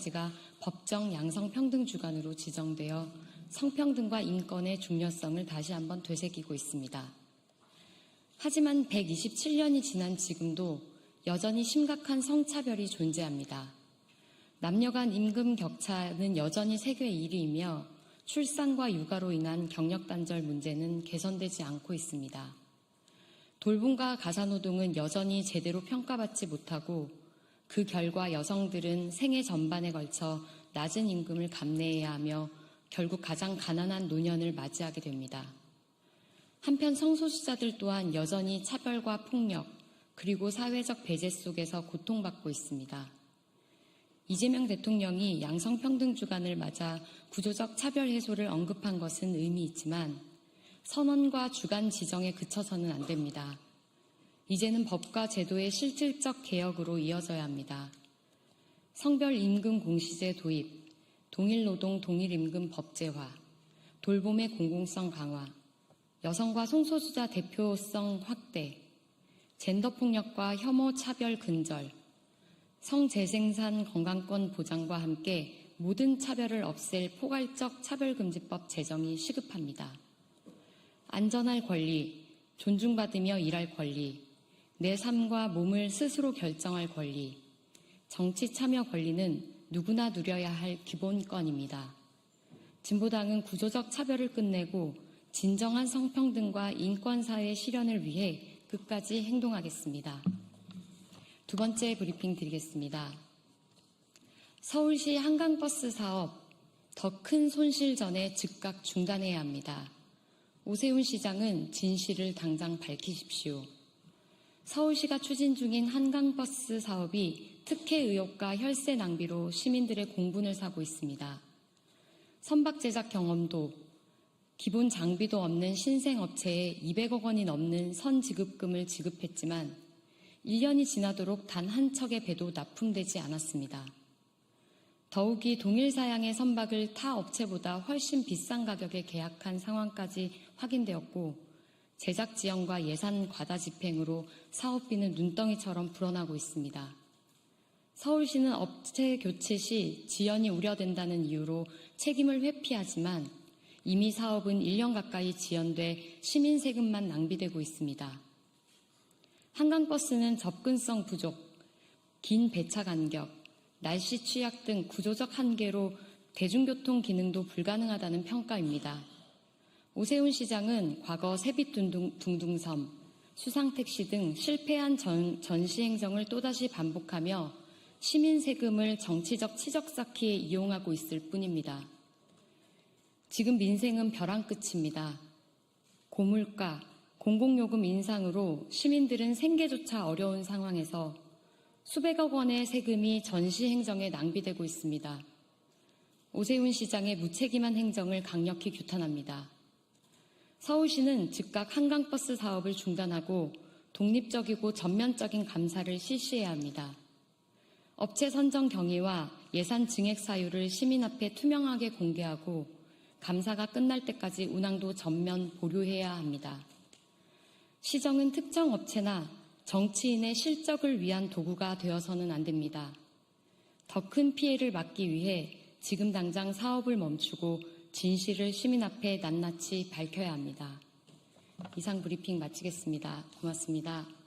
3월까지가 법정 양성평등 주간으로 지정되어 성평등과 인권의 중요성을 다시 한번 되새기고 있습니다. 하지만 127년이 지난 지금도 여전히 심각한 성차별이 존재합니다. 남녀 간 임금 격차는 여전히 세계 1위이며 출산과 육아로 인한 경력 단절 문제는 개선되지 않고 있습니다. 돌봄과 가사노동은 여전히 제대로 평가받지 못하고 그 결과 여성들은 생애 전반에 걸쳐 낮은 임금을 감내해야 하며 결국 가장 가난한 노년을 맞이하게 됩니다. 한편 성소수자들 또한 여전히 차별과 폭력, 그리고 사회적 배제 속에서 고통받고 있습니다. 이재명 대통령이 양성평등 주간을 맞아 구조적 차별 해소를 언급한 것은 의미 있지만 선언과 주간 지정에 그쳐서는 안 됩니다. 이제는 법과 제도의 실질적 개혁으로 이어져야 합니다. 성별 임금 공시제 도입, 동일 노동 동일 임금 법제화, 돌봄의 공공성 강화, 여성과 성소수자 대표성 확대, 젠더 폭력과 혐오 차별 근절, 성재생산 건강권 보장과 함께 모든 차별을 없앨 포괄적 차별금지법 제정이 시급합니다. 안전할 권리, 존중받으며 일할 권리, 내 삶과 몸을 스스로 결정할 권리, 정치 참여 권리는 누구나 누려야 할 기본권입니다. 진보당은 구조적 차별을 끝내고 진정한 성평등과 인권사회 실현을 위해 끝까지 행동하겠습니다. 두 번째 브리핑 드리겠습니다. 서울시 한강버스 사업 더 큰 손실 전에 즉각 중단해야 합니다. 오세훈 시장은 진실을 당장 밝히십시오. 서울시가 추진 중인 한강버스 사업이 특혜 의혹과 혈세 낭비로 시민들의 공분을 사고 있습니다. 선박 제작 경험도 기본 장비도 없는 신생업체에 200억 원이 넘는 선지급금을 지급했지만 1년이 지나도록 단 한 척의 배도 납품되지 않았습니다. 더욱이 동일 사양의 선박을 타 업체보다 훨씬 비싼 가격에 계약한 상황까지 확인되었고 제작 지연과 예산 과다 집행으로 사업비는 눈덩이처럼 불어나고 있습니다. 서울시는 업체 교체 시 지연이 우려된다는 이유로 책임을 회피하지만 이미 사업은 1년 가까이 지연돼 시민 세금만 낭비되고 있습니다. 한강버스는 접근성 부족, 긴 배차 간격, 날씨 취약 등 구조적 한계로 대중교통 기능도 불가능하다는 평가입니다. 오세훈 시장은 과거 세빛 둥둥섬, 수상택시 등 실패한 전, 전시 행정을 또다시 반복하며 시민 세금을 정치적 치적 쌓기에 이용하고 있을 뿐입니다. 지금 민생은 벼랑 끝입니다. 고물가, 공공요금 인상으로 시민들은 생계조차 어려운 상황에서 수백억 원의 세금이 전시 행정에 낭비되고 있습니다. 오세훈 시장의 무책임한 행정을 강력히 규탄합니다. 서울시는 즉각 한강버스 사업을 중단하고 독립적이고 전면적인 감사를 실시해야 합니다. 업체 선정 경위와 예산 증액 사유를 시민 앞에 투명하게 공개하고 감사가 끝날 때까지 운항도 전면 보류해야 합니다. 시정은 특정 업체나 정치인의 실적을 위한 도구가 되어서는 안 됩니다. 더 큰 피해를 막기 위해 지금 당장 사업을 멈추고 진실을 시민 앞에 낱낱이 밝혀야 합니다. 이상 브리핑 마치겠습니다. 고맙습니다.